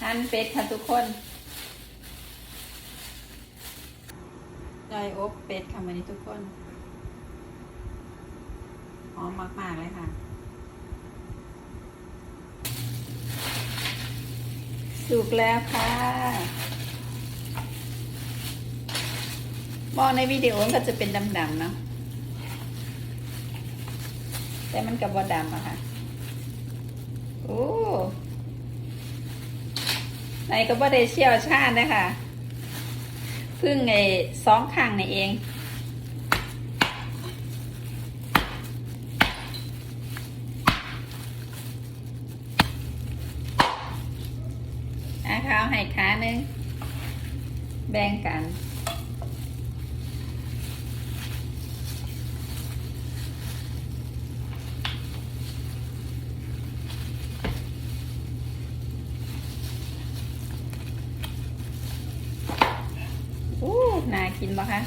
หั่นเป็ดค่ะทุกคนจอยอบเป็ดค่ะวันนี้ทุกคน หอมมาก ๆ เลยค่ะสุกแล้วค่ะมองในวิดีโอมันก็จะเป็นดำๆเนาะแต่มันกับบอดำอะค่ะ โอ้ ในก็บ่ได้เชี่ยวชาญนะคะเพึ่งไอ้สองข้างนี่เองอาข้าวให้ขาหนึ่งแบ่งกัน อู้ น่ากินปะคะ